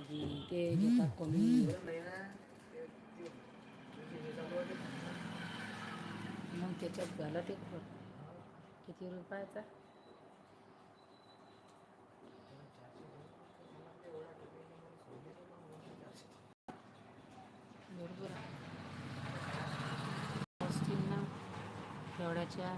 पाहिजे ते घेतात कोणी मग त्याच्यात झालं ते खरं. किती रुपयाचा बरोबर असतील ना तेवढ्याच्या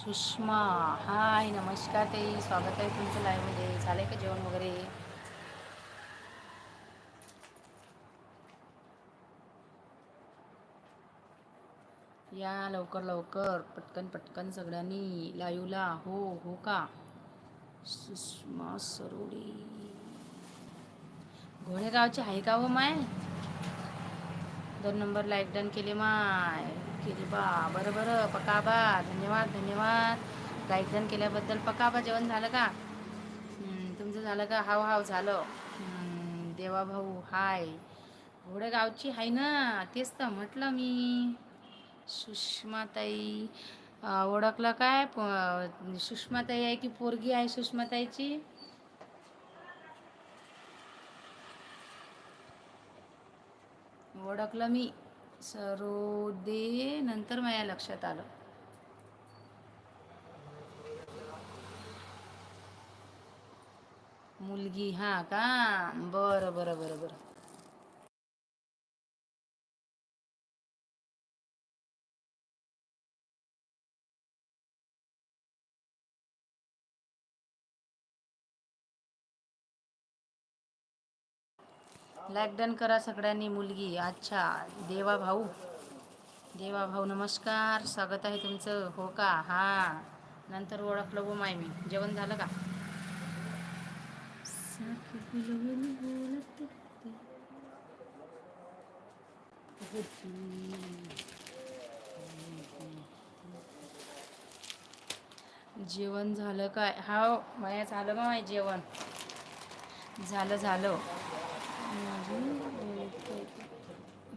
सुषमा. हाय नमस्कार ताई. स्वागत आहे तुमचं लाईव्हमध्ये आहे का जेवण वगैरे? या लवकर लवकर. पटकन पटकन सगळ्यांनी लाईव्हला हो हो का? सुषमा सरोडे. घोडेगावचे आहे का हो माय? दोन नंबर लाईक डन केले माय. केली. बा बरं बरं. पका बा. धन्यवाद धन्यवाद. लाईक केल्याबद्दल पका बा. जेवण झालं का? तुमचं झालं का? हाव हाव झालं. देवा भाऊ हाय. घोडेगावची आहे ना? तेच तर म्हटलं मी. सुषमाताई ओळखलं काय? सुषमाताई आहे की पोरगी आहे सुषमाताईची? ओळखलं मी. सरोदे नंतर माझ्या लक्षात आलं. मुलगी हा का? बरं बरं बरं बरं. लाईक करा सगळ्यांनी मुलगी. अच्छा देवा भाऊ. देवा भाऊ नमस्कार. स्वागत आहे तुमचं. हो का? हा. नंतर ओळखलं हो माय मी. जेवण झालं का? जेवण झालं काय? हा माया झालं का माय जेवण? झालं झालं.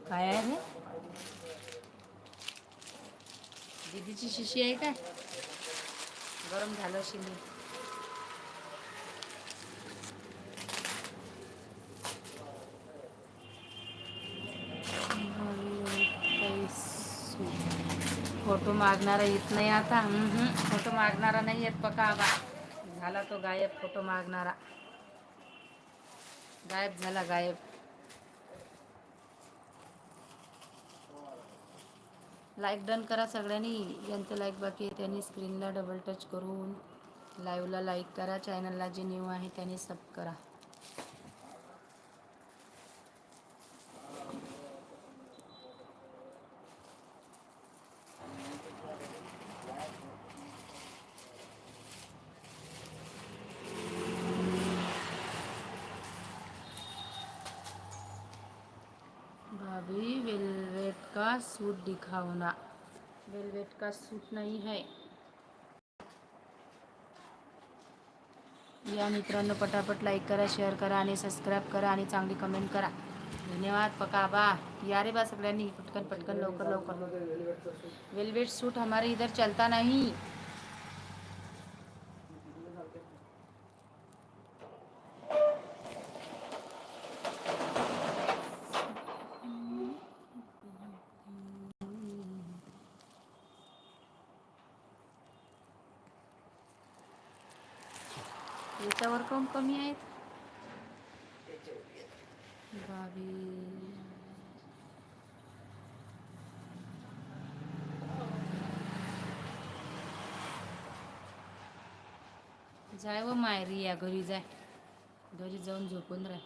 काय आहे? दीदीची शिशी आहे काय? गरम झालं शिली फोटो मागणारा येत नाही आता. हम्म, फोटो मागणारा नाही येत पका आबा. झाला तो गायब फोटो मागणारा. गायब झाला गायब. लाईक डन करा सगळ्यांनी. ज्यांचं लाईक बाकी आहे त्यांनी स्क्रीनला डबल टच करून लाईव्हला लाईक करा. चॅनलला जे न्यू आहे त्यांनी सब करा भाभी वेलवेट का सूट दिखाओ वेलवेट का सूट नहीं है। या मित्रांनो पटापट लाईक करा शेअर करा आणि सबस्क्राईब करा आणि चांगली कमेंट करा. धन्यवाद पका बा या रे बा सगळ्यांनी पटकन पटकन लवकर लवकर. वेलवेट सूट हमारे इधर चलता नाही याच्यावर कम कमी आहेत बावीस जाय व मायरी या घरी जाय. घरी जाऊन झोपून राह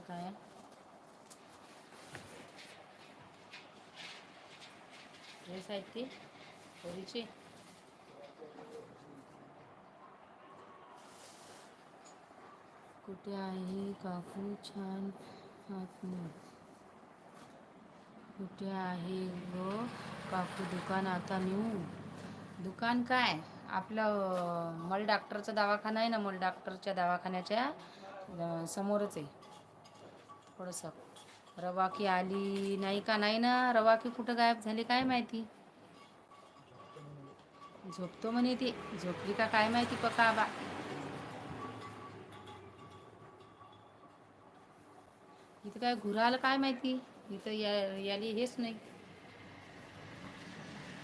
काय? ड्रेस आहेत ते पोरीचे. कुठे आहे काकू छान? कुठे आहे ग? काकू दुकान आता नेऊ दुकान काय? आपलं मल डॉक्टरचा दवाखाना आहे ना मल डॉक्टरच्या दवाखान्याच्या समोरच आहे. थोडंसं. रवाकी आली नाही का? नाही ना? रवाकी कुठं गायब झाली काय माहिती? झोपतो म्हणे ती. झोपली का काय माहिती? पका बा काय घुरालं काय माहिती? इथं या याली हेच नाही.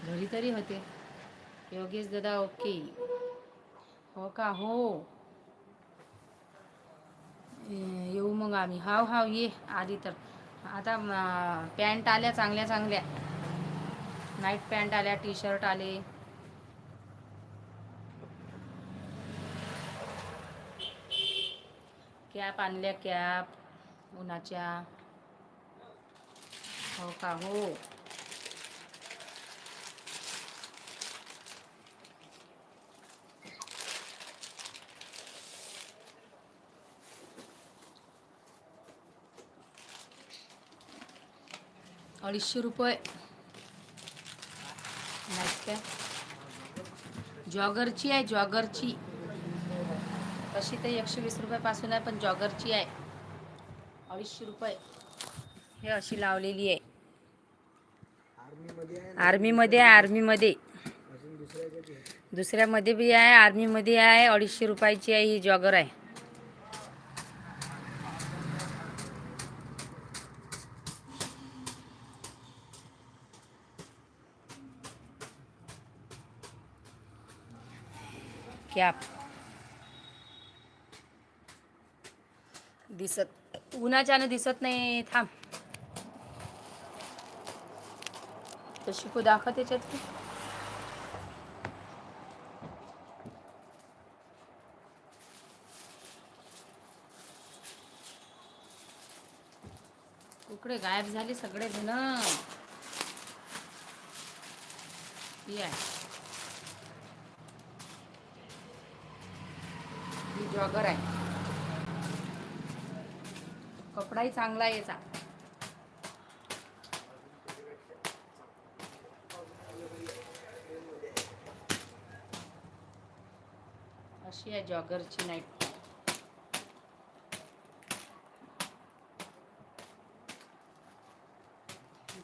घरी तरी होते. योगेश दादा ओके. हो का? हो. येऊ मग आम्ही. हाव हाव ये. आधी तर. आता पॅन्ट आल्या चांगल्या चांगल्या. नाईट पॅन्ट आल्या टी शर्ट आले. कॅप आणल्या कॅप. उन्हाच्या. हो का? हो. अडीचशे रुपये. नाही काय? जॉगरची आहे जॉगरची तशी तर एकशे वीस रुपयापासून आहे पण जॉगरची आहे. अडीचशे रुपये हे अशी लावलेली आहे. आर्मीमध्ये आहे आर्मीमध्ये दुसऱ्यामध्ये बी आहे आर्मीमध्ये आहे अडीचशे रुपयाची आहे ही जॉगर आहे. कॅप दिसत उन्हाच्यानं दिसत नाही. थांब. तर शिकू दाखव त्याच्यात की. कुकडे गायब झाले सगळे जण ही आहे जॉगर आहे. कपडाही चांगला आहे याचा. अशी आहे जॉगरची नाईट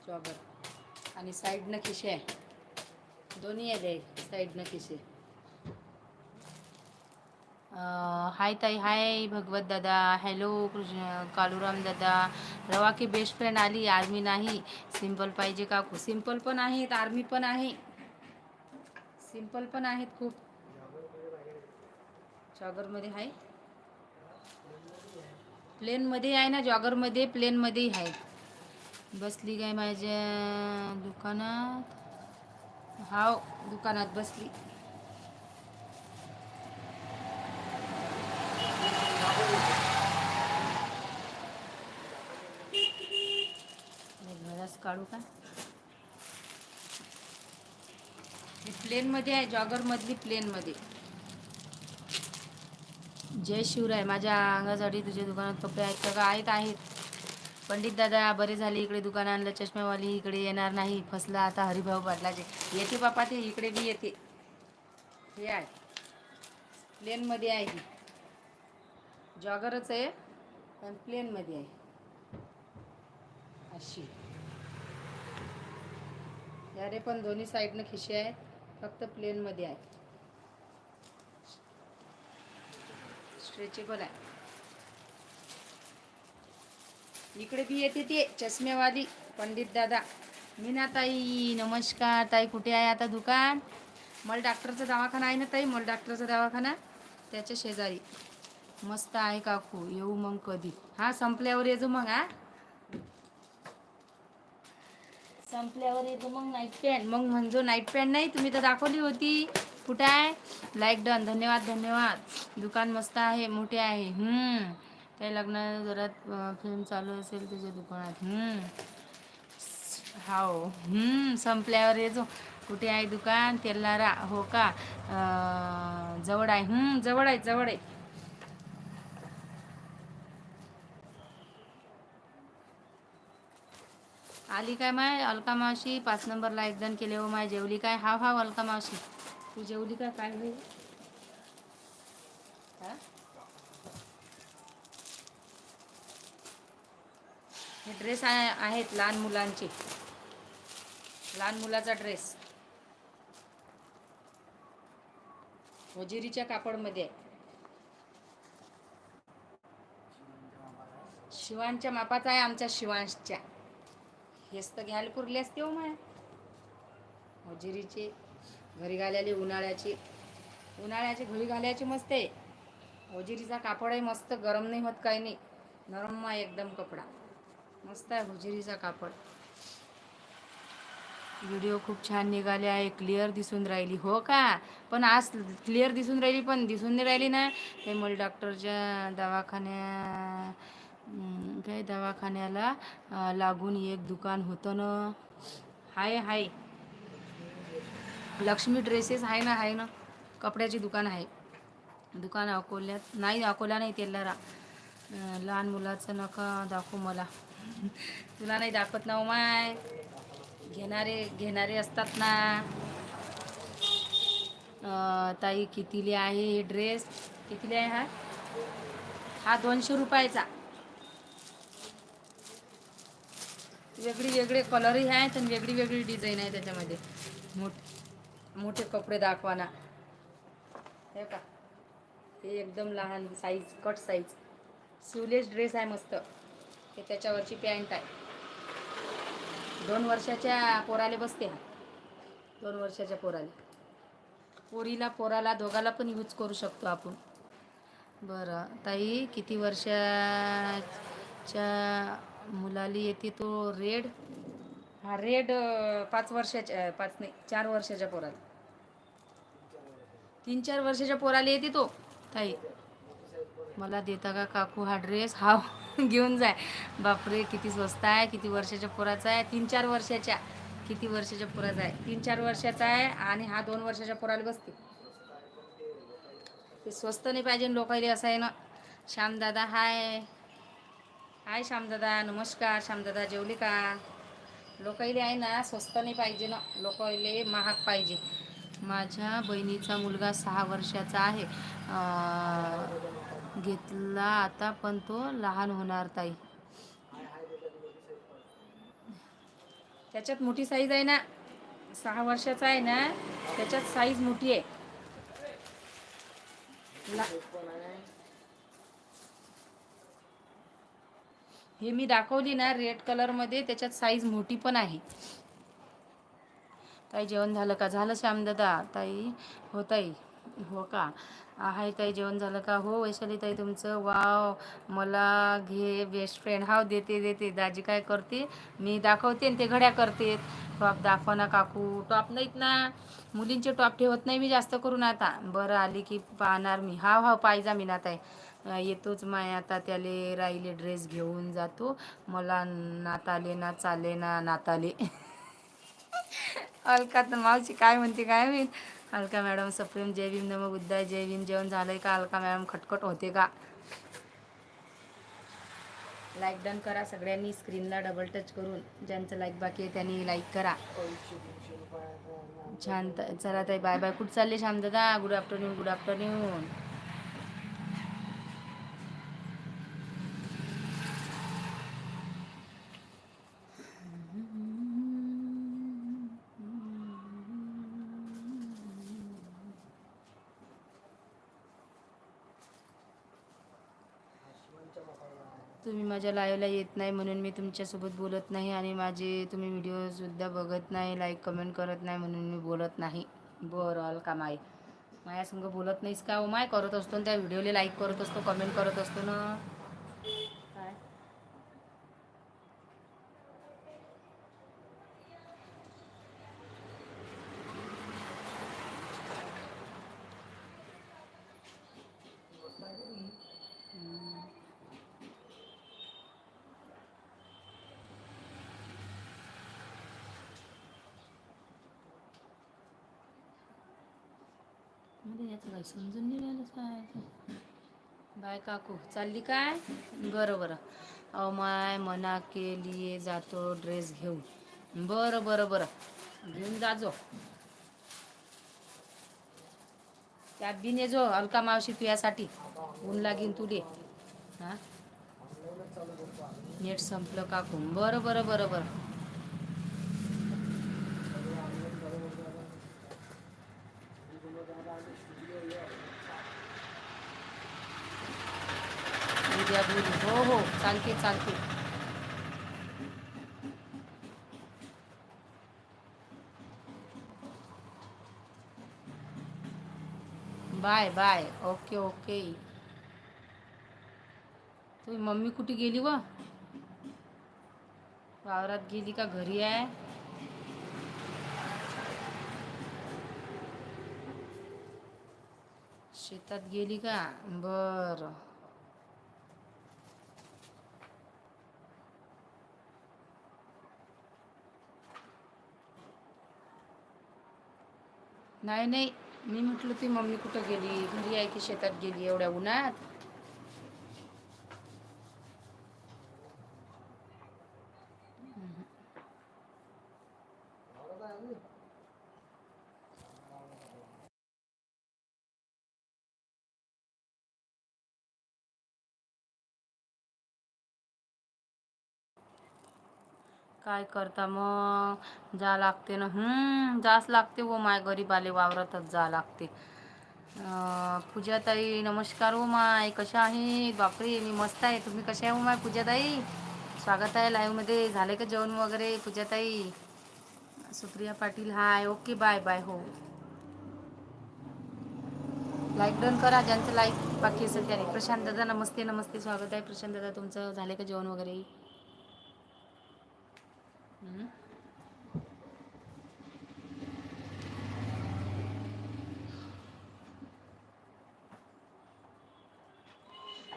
जॉगर आणि साईडनं खिशे. आहे दोन्ही आहे साईडनं खिशे. हाय ताई हाय भगवत दादा हॅलो कृष्ण दादा. रवा की बेस्ट फ्रेंड आली आर्मी नाही. सिंपल पाहिजे का सिंपल पण आहेत आर्मी पण आहे. सिंपल पण आहेत खूप. जॉगरमध्ये आहे. प्लेनमध्ये आहे ना जॉगरमध्ये प्लेनमध्येही आहे. बसली काय माझ्या दुकानात? हाव दुकानात बसली घराच काढू का? प्लेनमध्ये आहे जॉगरमधली प्लेनमध्ये जय शिवराय माझ्या अंगासाठी तुझ्या दुकानात कपडे आहेत का? आहेत आहेत. पंडित दादा बरे झाले इकडे दुकान आणलं चष्म्यावाली इकडे येणार नाही फसला आता हरिभाऊ पाटलाचे. येते बापा ते इकडे बी येते. हे आहे. प्लेनमध्ये आहे ही. जॉगरच आहे पण प्लेनमध्ये आहे. अशी. अरे पण दोन्ही साईडनं खिशे आहेत फक्त प्लेनमध्ये आहे. स्ट्रेचेबल आहे. इकडे बी येते ते चष्मेवाली पंडित दादा. मीनाताई नमस्कार. ताई कुठे आहे आता दुकान? मला डॉक्टरचा दवाखाना आहे ना ताई? मल डॉक्टरचा दवाखाना? त्याच्या शेजारी. मस्त आहे काकू. येऊ मग कधी. हा संपल्यावर येजो मग हा. संपल्यावर येतो मग नाईट पॅन्ट मग म्हणजे नाईट पॅन्ट नाही तुम्ही तर दाखवली होती. कुठे आहे? लाईक डन धन्यवाद धन्यवाद. दुकान मस्त आहे मोठे आहे. हम्म. काही लग्न जरात फिल्म चालू असेल तुझ्या दुकानात. हम्म. हाव. हम्म. संपल्यावर येतो कुठे आहे दुकान? तेलारा. हो का? जवळ आहे. हम्म जवळ आहे जवळ आहे. आली काय माय? अलका मावशी पाच नंबरला एकदम केले हो माय जेवली काय? हाव हाव अलका मावशी. तू जेवली का? काय होईल? हा? हे ड्रेस आहे आहेत लहान मुलांचे. लहान मुलाचा ड्रेस होजिरीच्या कापडमध्ये. आहे शिवांच्या मापाचा आहे आमच्या शिवांशच्या. हेच तर घ्यायला पुरले असते हो माय. होजिरीचे घरी घालायली उन्हाळ्याची. उन्हाळ्याची घरी घालायची मस्त आहे. होजिरीचा कापड आहे मस्त गरम नाही होत काही नाही. नरम आहे एकदम कपडा. मस्त आहे होजिरीचा कापड. व्हिडिओ खूप छान निघाले आहे. क्लिअर दिसून राहिली. हो का? पण आज क्लिअर दिसून राहिली पण दिसून नाही राहिली ना? ते मला डॉक्टरच्या दवाखान्या काय दवाखान्याला लागून एक दुकान होतं ना. हाय हाय. लक्ष्मी ड्रेसेस आहे ना आहे ना. कपड्याची दुकान आहे. दुकान अकोल्यात नाही अकोला नाही तेलारा रा लहान मुलाचं नका दाखवू मला. तुला नाही दाखवत ना माय. घेणारे घेणारे असतात ना. ताई कितीले आहे हे ड्रेस? कितीले आहे हा? हा दोनशे रुपयाचा. वेगळी वेगळे कलरही आहेत आणि वेगळी वेगळी डिझाईन आहे त्याच्यामध्ये. मोठ मोठे कपडे दाखवाना. हे का हे एकदम लहान size cut size sleeveless dress आहे मस्त. हे त्याच्यावरची पॅन्ट आहे. दोन वर्षाच्या पोराले बसते हा. दोन वर्षाच्या पोराले. पोरीला पोराला दोघाला पण यूज करू शकतो आपण. बरं ताई किती वर्षाच्या मुलाली येते तो रेड. हा रेड पाच वर्षाच्या पाच नाही चार वर्षाच्या पोराला. तीन चार वर्षाच्या पोराला येते तो. ताई मला देता का काकू हा ड्रेस हा घेऊन जाय. बापरे किती स्वस्त आहे किती वर्षाच्या पोराचा आहे. तीन चार वर्षाच्या किती वर्षाच्या पोराचा आहे. तीन चार वर्षाचा आहे आणि हा दोन वर्षाच्या पोराला बसते. ते स्वस्त नाही पाहिजे लोकायले असं आहे ना. श्यामदादा हाय. हाय श्यामदादा नमस्कार. श्यामदादा जेवली का लोकाईले आहे ना स्वस्त नाही पाहिजे ना. लोकाईले महाग पाहिजे. माझ्या बहिणीचा मुलगा सहा वर्षाचा आहे. घेतला आता पण तो लहान होणार ताई. त्याच्यात मोठी साईज आहे ना. सहा वर्षाचा आहे ना त्याच्यात साईज मोठी आहे. हे मी दाखवली ना रेड कलरमध्ये त्याच्यात साईज मोठी पण आहे. ताई जेवण झालं का? झालं श्यामदादा. ताई हो ताई. हो का? आहे ताई जेवण झालं का? हो वैशाली ताई तुमचं? वाव. मला घे बेस्ट फ्रेंड हाव देते देते. दाजी काय करते मी दाखवते आणि ते घड्या करते टॉप दाखवा ना काकू. टॉप नाहीत ना. मुलींचे टॉप ठेवत नाही मी जास्त करून आता. बरं आली की पाहणार मी. हाव हाव पाहिजा मी ना ताई. येतोच माय आता त्याले राहिले ड्रेस घेऊन जातो. मला नाताले ना चाले ना नाताले. अलका तर मावशी काय म्हणते काय मी अलका मॅडम सप्रेम जय भीम नम बुद्धाय जय भीम. जेवण झालंय का अलका मॅडम? खटखट होते का? लाईक डन करा सगळ्यांनी स्क्रीनला डबल टच करून. ज्यांचं लाईक बाकी आहे त्यांनी लाईक करा. छान चला ताई बाय बाय कुठं चालले श्यामदादा? गुड आफ्टरनून गुड आफ्टरनून तुम्ही माझ्या लाईव्हला येत नाही म्हणून मी तुमच्यासोबत बोलत नाही आणि माझे तुम्ही व्हिडिओसुद्धा बघत नाही लाईक कमेंट करत नाही म्हणून मी बोलत नाही. बरं अलका माय? माझ्यासंग बोलत नाहीस का? हो माय करत असतो ना त्या व्हिडिओला लाईक करत असतो कमेंट करत असतो ना. मध्ये याचं काही समजून नाही राहिलं काय बाय काकू. चालली काय? बरं बरं. अहो माय मना केली जातो ड्रेस घेऊन. बरं बरं बरं. घेऊन जाजो. त्या बिने जो अलका मावशी पियासाठी ऊन लागीन तुले. हां? नेट संपलं काकू. बरं बरं बरं बरं उद्या बोलू हो हो चालते बाय बाय. Okay okay. तुम्ही मम्मी कुठे गेली व? वावरात गेली का? घरी आहे? शेतात गेली का? बरं. नाही नाही. मी म्हटलं ती मम्मी कुठं गेली? घरी आहे की शेतात गेली एवढ्या उन्हात? काय करता मग? जा लागते ना. हम्म जास लागते व माय गरीब आले वावरातच जा लागते. पूजाताई नमस्कार हो माय. कशा आहे बापरे मी मस्त आहे. तुम्ही कशा आहे हो माय पूजाताई? स्वागत आहे लाईव्हमध्ये झाले का जेवण वगैरे पूजाताई? Supriya Patil hi. Okay bye bye हो. लाईक डन करा. ज्यांचं लाईक बाकी असेल त्याने. प्रशांत दादा नमस्ते नमस्ते. स्वागत आहे. प्रशांत दादा तुमचं झालं का जेवण वगैरे?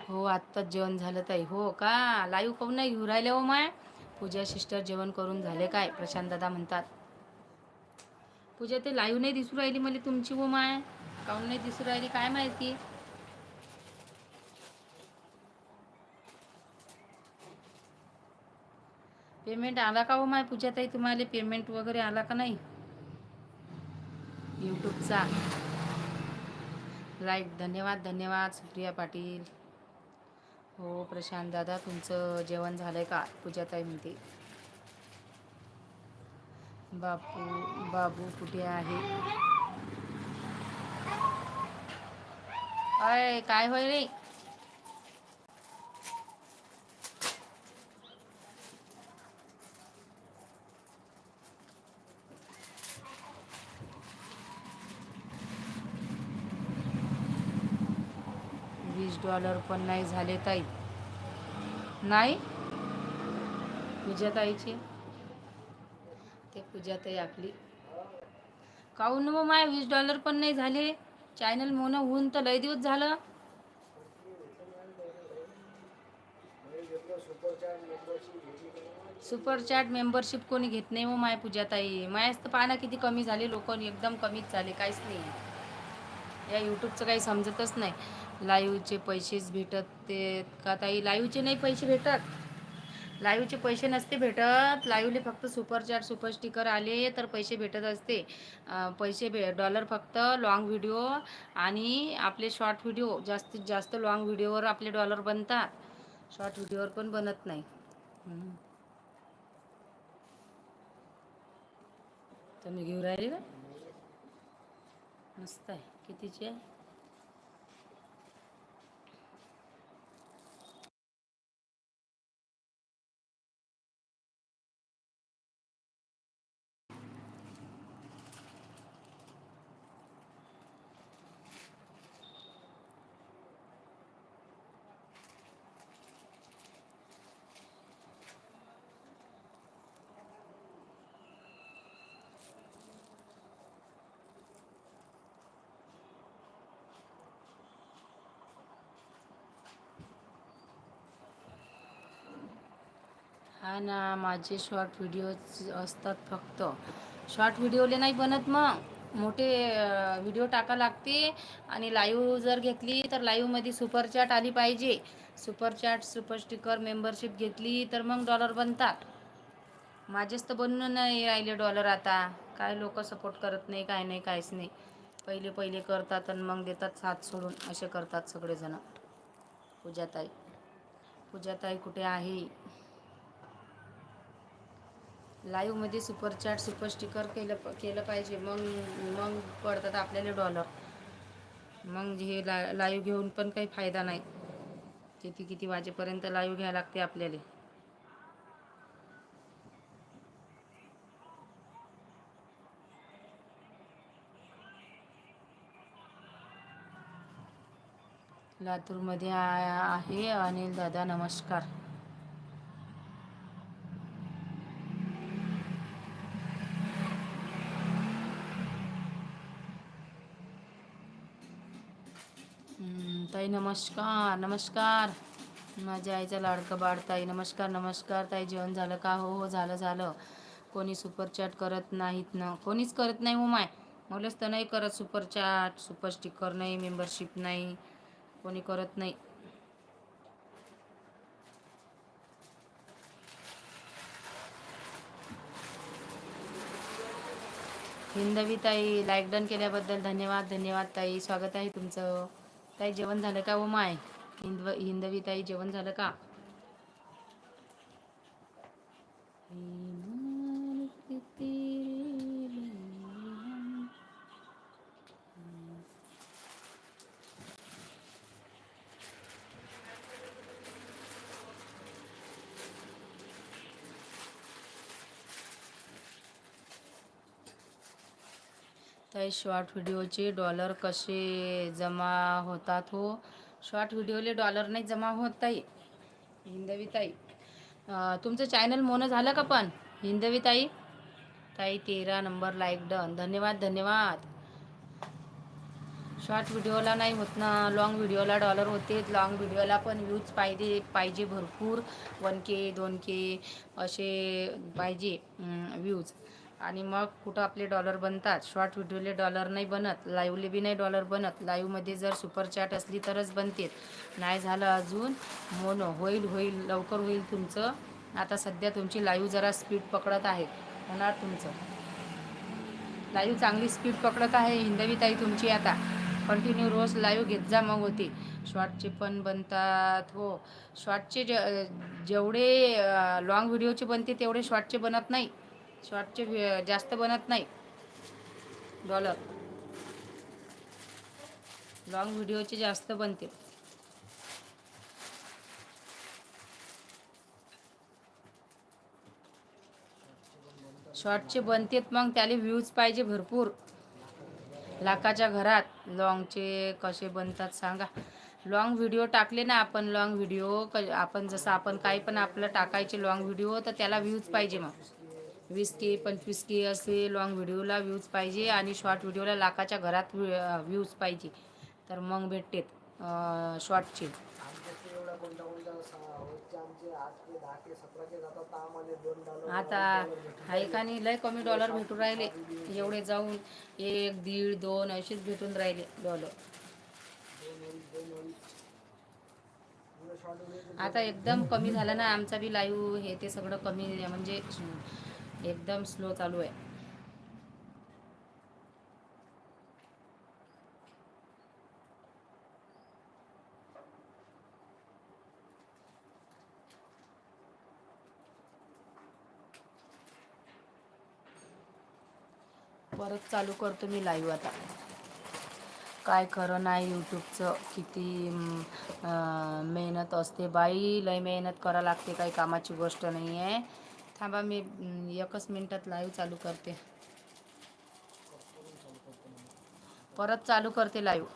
हो आत्ताच जेवण झालं ताई. हो का? लाईव्ह काऊन नाही घेऊ राहिले हो माय? पूजा सिस्टर जेवण करून झाले काय? प्रशांत दादा म्हणतात. पूजा ते लाईव्ह नाही दिसू राहिली मला तुमची हो माय. काऊन नाही दिसू राहिली काय माहिती? पेमेंट आला का हो माय पूजाताई? तुम्हाला पेमेंट वगैरे आला का नाही? यूट्यूबचा. लाईक धन्यवाद धन्यवाद सुप्रिया पाटील. हो प्रशांत दादा तुमचं जेवण झालं आहे का? पूजाताई म्हणते. बापू बाबू कुठे आहे? अय काय होय रे वीस डॉलर पण नाही झाले ताई. नाही? पूजा ताईचे ते पूजा ताई आपली. काहून मग हो माय वीस डॉलर पण नाही झाले? चॅनल मोन होऊन तर लय दिवस झालं. सुपर चॅट मेंबरशिप कोणी घेत नाही मग माय पूजाताई. मायाच तर पाहणं किती कमी झाले लोक एकदम कमीच झाले काहीच नाही. या यूट्यूबचं काही समजतच नाही. लाईव्हचे पैसेच भेटत ते का ताई? लाईव्हचे नाही पैसे भेटत. लाईव्हचे पैसे नसते भेटत. लाईव्हले फक्त सुपर चॅट सुपर स्टिकर आले तर पैसे भेटत असते. पैसे भे डॉलर फक्त लॉंग व्हिडिओ आणि आपले शॉर्ट व्हिडिओ जास्तीत जास्त लॉंग व्हिडिओवर आपले डॉलर बनतात. शॉर्ट व्हिडिओवर पण बनत नाही. तुम्ही घेऊन राहिले का? मस्त आहे. कितीची आहे? ना माझे शॉर्ट व्हिडिओज असतात फक्त. शॉर्ट व्हिडिओले नाही बनत मग. मोठे व्हिडिओ टाका लागते. आणि लाईव्ह जर घेतली तर लाईव्हमध्ये सुपर चॅट आली पाहिजे. Super chat super sticker membership घेतली तर मग डॉलर बनतात. माझेच तर बनून नाही राहिले डॉलर आता. काय लोक सपोर्ट करत नाही काय नाही काहीच नाही. पहिले पहिले करतात आणि मग देतात साथ सोडून. असे करतात सगळेजण. पूजाताई. पूजाताई कुठे आहे? लाईव्हमध्ये सुपर चॅट सुपर स्टिकर केलं केलं पाहिजे. मग मग पडतात आपल्याला डॉलर. मग हे ला लाईव्ह घेऊन पण काही फायदा नाही. किती किती वाजेपर्यंत लाईव्ह घ्यायला लागते आपल्याला. लातूरमध्ये आ- आहे अनिल दादा नमस्कार हम्म, ताई नमस्कार नमस्कार. माझ्या आईचा लाडकं बाळ ताई नमस्कार नमस्कार. ताई जेवण झालं का? हो हो झालं झालं. कोणी सुपर चॅट करत नाहीत ना? कोणीच करत नाही हो माय. मलाच तर नाही करत सुपर चॅट सुपर स्टिकर नाही मेंबरशिप नाही. कोणी करत नाही. हिंदवी ताई लाईक डन केल्याबद्दल धन्यवाद धन्यवाद ताई. स्वागत आहे तुमचं. ताई जेवण झालं का ओ माय? हिंदव हिंदवी ताई जेवण झालं का? ताई शॉर्ट व्हिडिओचे डॉलर कसे जमा होतात हो? शॉर्ट व्हिडिओले डॉलर नाही जमा होत ताई. हिंदवी ताई. तुमचं चॅनल मोनं झालं का पण? हिंदवी ताई? ताई तेरा नंबर लाईक डन. धन्यवाद धन्यवाद. शॉर्ट व्हिडिओला नाही होत ना. लॉंग व्हिडिओला डॉलर होते. लॉंग व्हिडिओला पण व्ह्यूज पाहिजे पाहिजे भरपूर. वन के दोन के असे पाहिजे व्ह्यूज. आणि मग कुठं आपले डॉलर बनतात? शॉर्ट व्हिडिओले डॉलर नाही बनत लाईव्हले बी नाही डॉलर बनत. लाईव्हमध्ये जर सुपर चॅट असली तरच बनते नाही झालं अजून मोनो होईल होईल लवकर होईल तुमचं. आता सध्या तुमची लाईव्ह जरा स्पीड पकडत आहे. होणार तुमचं. लाईव्ह चांगली स्पीड पकडत आहे हिंदवी ताई तुमची आता. कंटिन्यू रोज लाईव्ह घेत जा मग होते. शॉर्टचे पण बनतात हो. शॉर्टचे जे जेवढे लॉंग व्हिडिओचे बनते तेवढे शॉर्टचे बनत नाही. शॉर्टचे व्हि- जास्त बनत नाही. डॉलर. लॉंग व्हिडिओचे जास्त बनते शॉर्टचे बनतेत मग त्याला व्ह्यूज पाहिजे भरपूर. लाखाच्या घरात लॉंगचे कसे बनतात सांगा. लॉंग व्हिडिओ टाकले ना आपण लॉंग व्हिडिओ क आपण जसं आपण काही पण आपलं टाकायचे लॉंग व्हिडिओ तर त्याला व्ह्यूज पाहिजे मग. वीस के पंचवीस के असे लॉंग व्हिडिओला व्ह्यूज पाहिजे आणि शॉर्ट व्हिडिओला लाखाच्या घरात व्ह्यूज पाहिजे. तर मग भेटतेत शॉर्टचे आता आहे लय कमी डॉलर भेटून राहिले. एवढे जाऊन एक दीड दोन असेच भेटून राहिले डॉलर आता एकदम कमी झालं ना आमचा बी लाईव्ह हे ते सगळं कमी म्हणजे एकदम स्लो चालू आहे. परत चालू करतो मी लाईव्ह आता. काय खरं नाही यूट्यूबचं किती मेहनत असते. बाई लय मेहनत करा लागते काही कामाची गोष्ट नाही आहे थांबा मी एकच मिनटात लाईव्ह चालू करते. परत चालू करते लाईव्ह